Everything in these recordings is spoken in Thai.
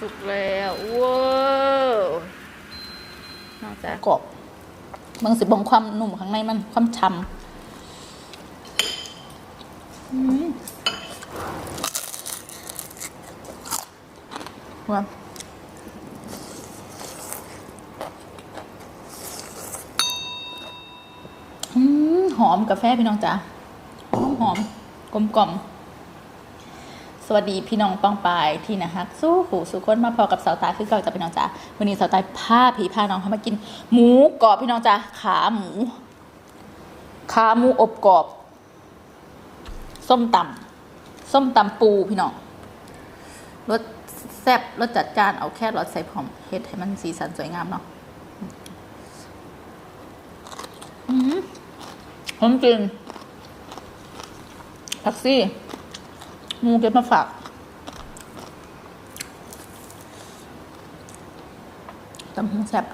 สุกแล้วว้าวน้องจ๋ากรอบเมืองสิบองความหนุ่มข้างในมันความฉ่ำอืมว้าวอืมหอมกาแฟพี่น้องจ๋าหอมหอมกลมกล่อม สวัสดีพี่น้องป้องปายที่นะฮักสู้หูสู้คนมาพอกับสาวตาคือเก่าจะพี่น้องจ๋าวันนี้สาวตายพาผีพาน้องเขามากิน หมูกรอบพี่น้องจ๋าขาหมู ขาหมูอบกรอบ ส้มตำส้มตำปูพี่น้องรสแซ่บรสจัดจ้านเอาแค่รสใส่ผอมเฮ็ดให้มันสีสันสวยงามเนาะอืมหอมจริงผักซี่ หมูเก็บมาฝากตำหูแซ่บ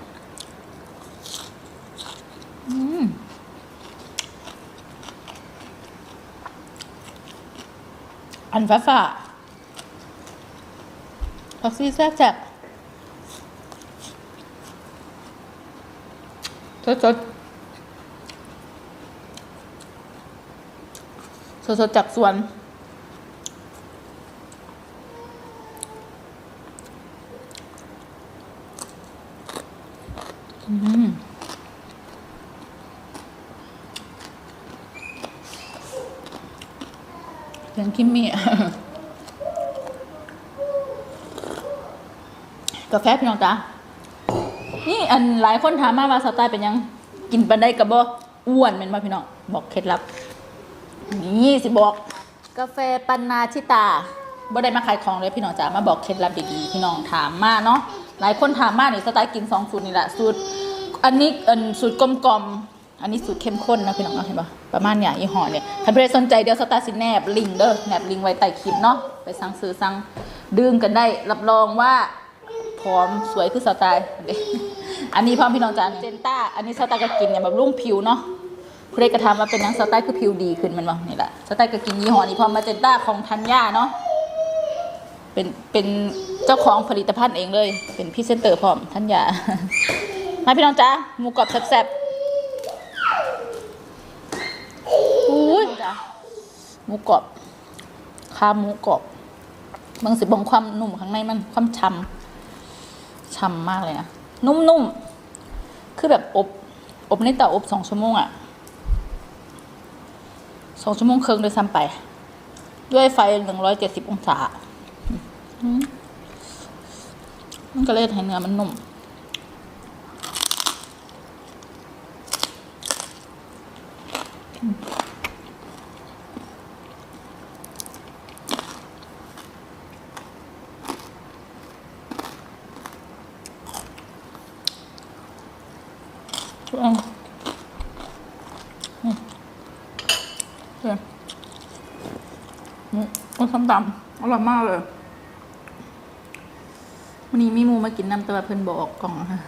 อืมอันฟ้าฟ้าผักซี่แซ่บแซ่บสดสดสดสดจากสวน อืมเสี ยงคิมมี่กาแฟพี่น้องจ้านี่อันหลายคนถามมาว่าสไตล์เป็นยัง กินปันได้กับบ่อ้วนเป็นบ่พี่น้องบอกเคล็ดลับ นี่สิบอก กาแฟปันนาชิตาบ่ได้มาขายของเลยพี่น้องจ๋ามาบอกเคล็ดลับดีๆพี่น้องถามมาเนาะหลายคนถามมานี่สไตล์กินสองสูตรนี่แหละสูตร อันนี้อันสูตรกลมๆ อันนี้สูตรเข้มข้นนะพี่น้องเนาะเห็นปะประมาณเนี่ยยี่ห้อเนี่ยถ้าใครสนใจเดี๋ยวสตาร์สิแนบลิงเด้อแนบลิงไว้ใต้คลิปเนาะไปสั่งซื้อสั่งดื่มกันได้ รับรองว่าพร้อมสวยคือสไตล์อันนี้พร้อมพี่น้องจ๋าเจนต้า อันนี้สไตล์ก็กินเนี่ยแบบรุ่งผิวเนาะผู้ใดกระทำมาเป็นนังสไตล์คือผิวดีขึ้นมันบ่นี่แหละสไตล์ก็กินยี่ห้อนี้พร้อมมาเจนต้าของทัญญาเนาะเป็นเป็นเจ้าของผลิตภัณฑ์เองเลย เป็นพรีเซนเตอร์พร้อมทัญญา มาพี่น้องจ้าหมูกรอบแซ่บๆอุ้ยหมูกรอบข้าวหมูกรอบเมืองสิบองความหนุ่มข้างในมันความฉ่ำฉ่ำมากเลยนะนุ่มๆ คือแบบอบอบในเตาอบสองชั่วโมงอะสองชั่วโมงครึ่งโดยซ้ำไป ด้วยไฟหนึ่งร้อยเจ็ดสิบองศาอืมมันก็เลยให้เนื้อมันนุ่ม ช่วงอืมเดี๋ยวอืมมันส้มตำอร่อยมากเลย วันนี้มีมูมากินน้ำตะวันเพิ่นบอกกล่องค่ะ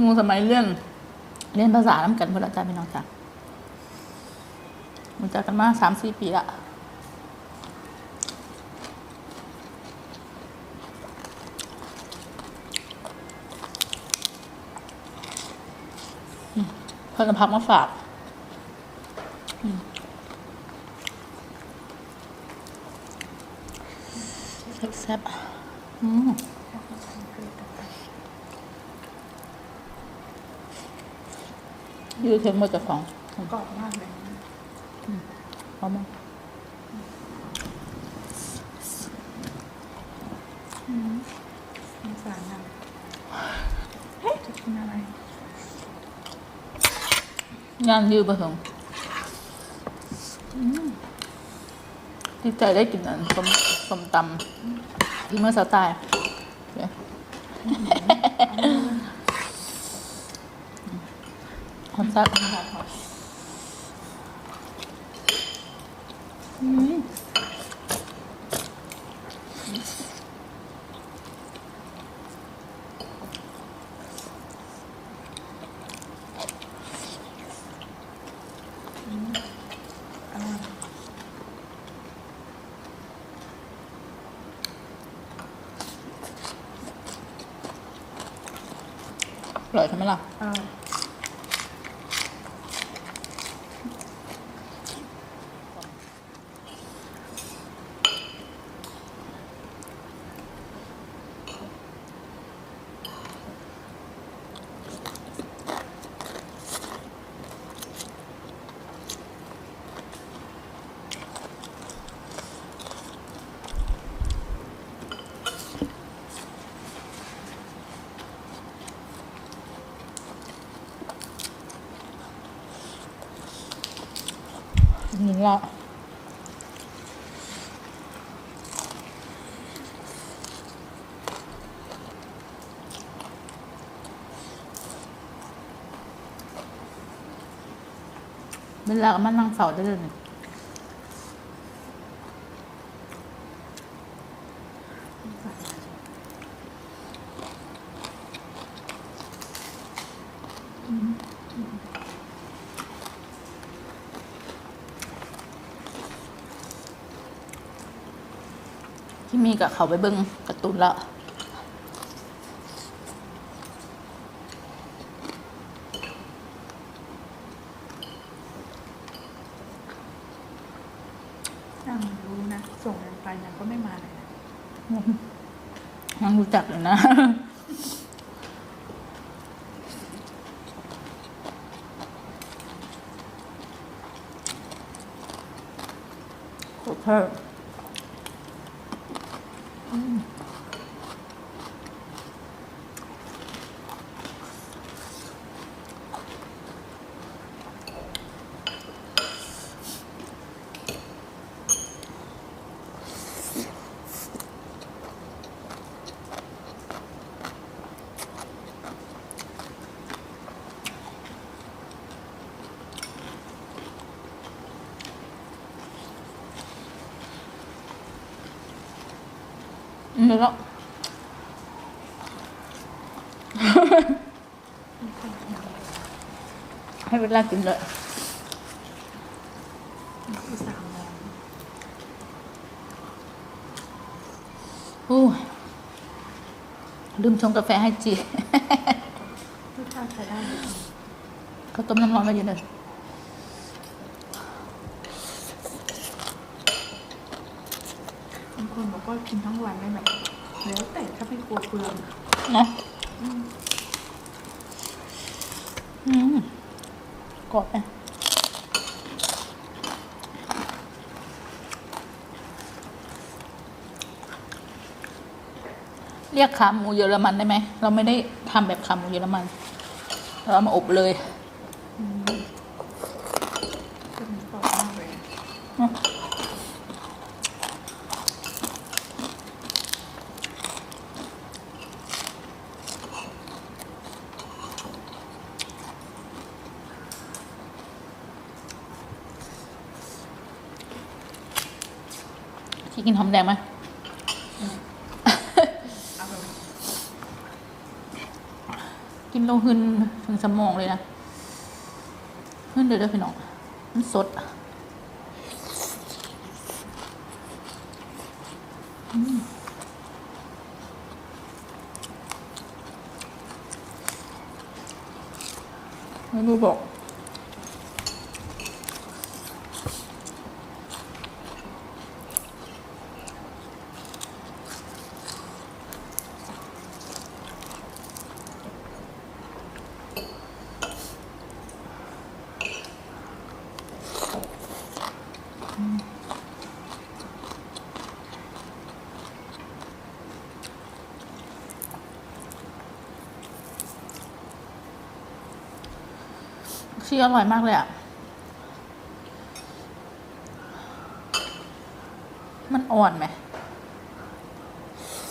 มูสมัยเรียนเรียนภาษาน้ำกันเพื่อนอาจารย์พี่น้องจ้ะมันจากกันมาสามสี่ปีละ เพิ่อาพักมาฝากแซ่บๆอืมยืดเข็มมาจากของ กรอบมากเลย เอามา สงสารนะจะกินอะไร งานยืดมาถึงอืมดีใจได้กินอันส้มส้มตำที่เมื่อสาวตายเดี๋ยวหอมซัก ร่อยใช่ไละเออนี่ละเวลามันนั่งเฝ้าได้เลยนี่ ที่มีกับเขาไปเบิ้งการ์ตูนละนั่งรู้นะ ส่งกันไปนะก็ไม่มาเลยนะยังรู้จักเลยนะ โอเค อื แล้วให้เวลากินเลยนี่คือสามโมงอู้ยลืมชงกาแฟให้จีรสชาติใช้ได้เลยเขาต้มน้ำร้อนมาเยอะเลย บางคนบอ กว่ากินทั้งวันได้ไหมแล้วแต่ถ้าไม่กลัวเปลืองเนาะอืมกรอบไหมเรียกขาหมูเยอรมันได้ไหม เราไม่ได้ทำแบบขาหมูเยอรมัน เราเอามาอบเลย จะมีกรอบมากเลย เนอะที่ กินหอมแดงไหมกินโลหึนถึงสมองเลยนะหึนเดี๋ยวเดี๋ยวพี่น้องมันสดไม่รู้บอก ชีอร่อยมากเลยอะ มันอ่อนไหม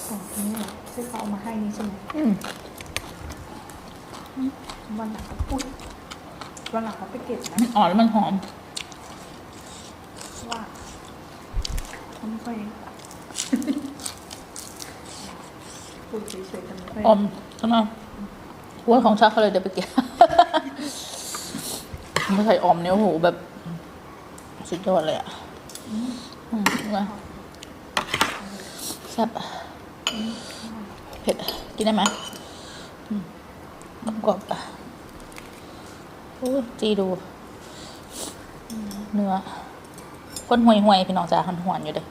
ของนี้เหรอที่เขาเอามาให้นี่ใช่ไหมอืมวันหลังเขาพูดวันหลังเขาไปเก็บนะมันอ่อนแล้วมันหอม ว่าเขาไม่ค่อยพูดเฉยๆแต่ไม่ค่อยอมใช่ไหมหัวของชักเขาเลยเดี๋ยวไปเก็บ ไม่ใส่ออมเนี่ยโอ้โหแบบ สุดยอดเลยอะแซ่บเผ็ด กินได้ไหมกรอบอะโอ้จีดู เนื้อคนห่วยๆพี่น้องจ้าหันหวนอยู่เลย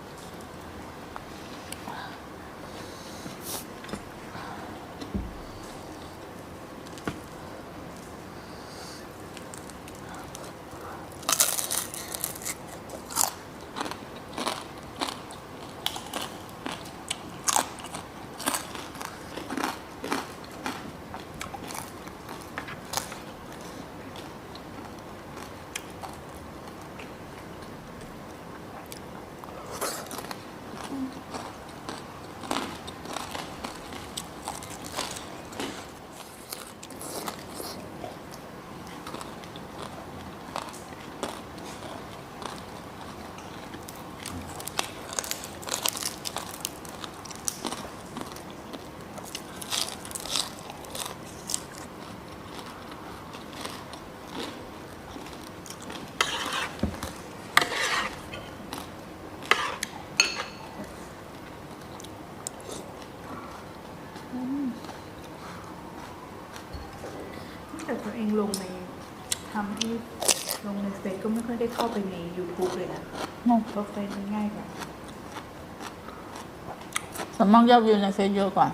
แต่ตัวเองลงในทำที่ลงในเฟซก็ไม่ค่ อยได้เข้าไปใน YouTube เลยนะเนาะเพราะเฟซมันง่ายกว่าสวนมากยอดวิวในเฟซเยอะกว่า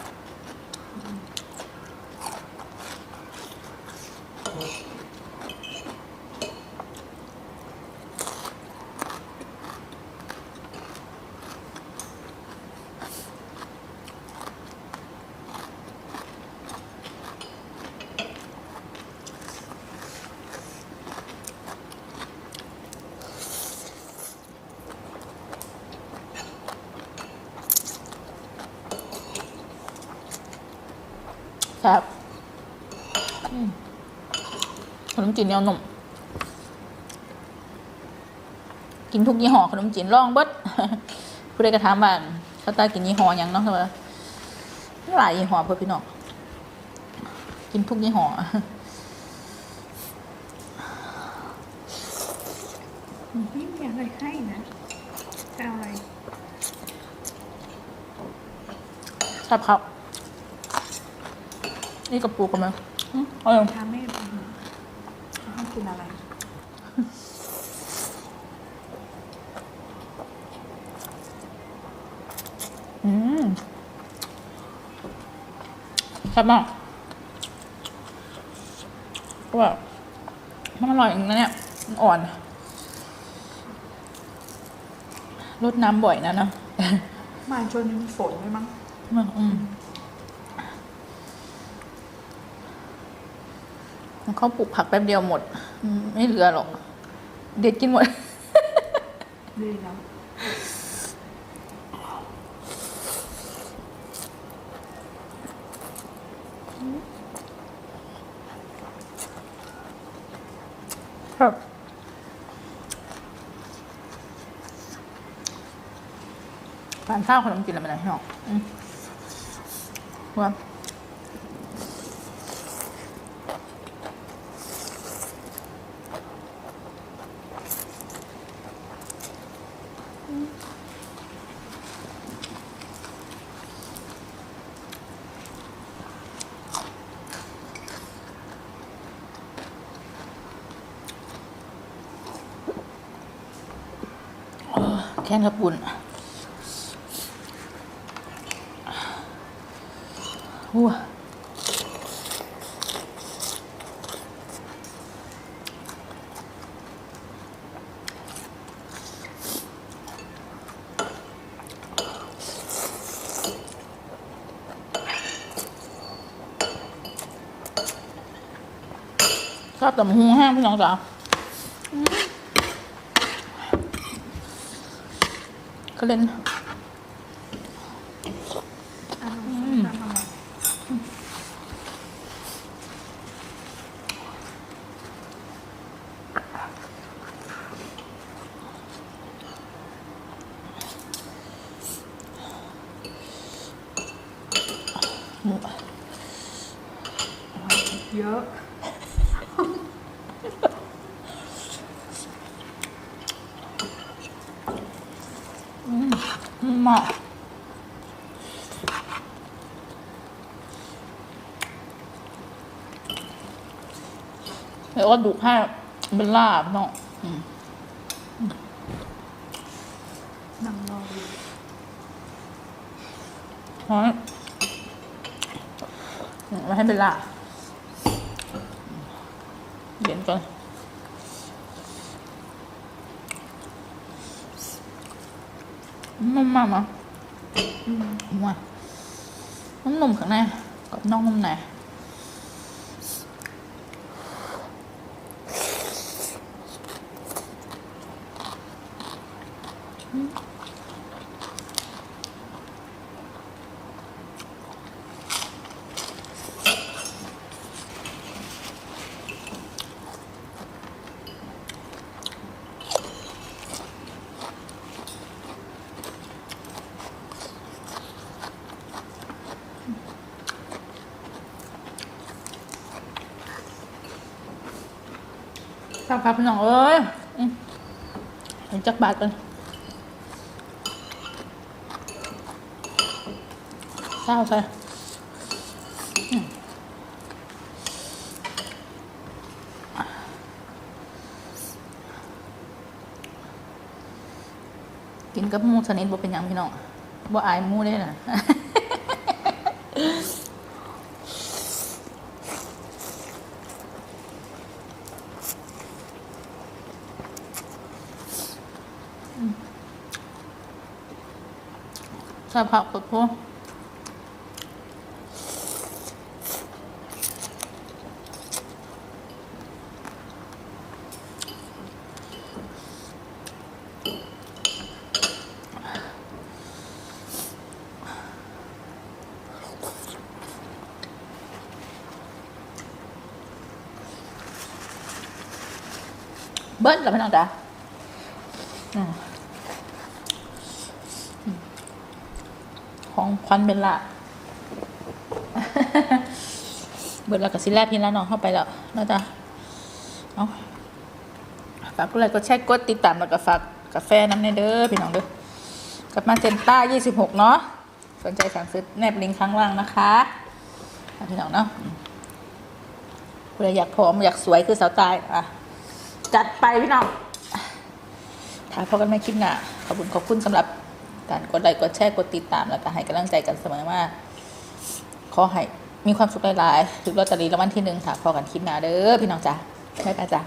ครับอืมขนมจีนเหนียวหนุ่มกินทุกยี่ห้อขนมจีนลองเบิดผู้ใดก็ถามว่าเขาตากินยี่ห้อหยังเนาะใช่ไหมหลายยี่ห้อเพื่อพี่น้องกินทุกยี่ห้อไม่มีอะไรให้นะจะเอาอะไรใช่ครับ นี่กระปูกันไหมอืมเอาอย่างทำไม่จะให้กินอะไร อืมแซ่บมากก็แบบมันอร่อยอย่างนั้นเนี่ยมันอ่อนรดน้ำบ่อยนะเนอะมาช่วงนี้มันฝนไหมมั้งอืม เขาปลูกผักแป๊บเดียวหมดอืมไม่เหลือหรอก เด็ดกินหมดดีแล้วครับทานข้าวขนมจีนอะไรไม่ได้หรอกอืมว่า แค่นกระปุ่นวัวชอบแต่หมูแห้งพี่น้องจ๋าอื ก็เล่นเยอะ ห มาแล้วก็ดุให้เป็นลาบเนาะนั่งรอดูเพราะมาให้เป็นลาบเดี๋ยวก่อน นุ่มมากมั้ยอืมว่านุ่ มนุ่มๆข้างในกับนอกนุ่มในครับพี่น้องเอ้ยเห็นจักบาทกันเศร้าใส่กินกับมูสนิทบ่เป็นยังพี่น้องบ่อายมูได้น่ะ ใส่ผักกดพวกเบิ้ลกับพี่น้องจ้ะอืม ของ ควันเบลล่าเบิดแล้วกับซิแลพี่แล้วน้องเข้าไปแล้วนะจ๊ะเอาฝากกดไลค์กดแชร์กดติดตามแล้วก็ฝากกาแฟน้ำในเด้อพี่น้องเด้อกลับมาเซนต้า26 เนาะสนใจสั่งซื้อแนบลิงก์ข้างล่างนะคะพี่น้องเนาะอืมเพื่อยากผอมอยากสวยคือสาวตายอะจัดไปพี่น้องถ้าพบกันไม่คลิปหน้าขอบคุณขอบคุณสำหรับ กันกดไลค์กดแชร์กดติดตามแล้วก็ให้กำลังใจกันเสมอมาขอให้มีความสุขหลายๆถึงลอตเตอรี่รางวัลที่หนึ่งค่ะพอกันคลิปหน้าเด้อพี่น้องจ้าบ๊ายบายจ้า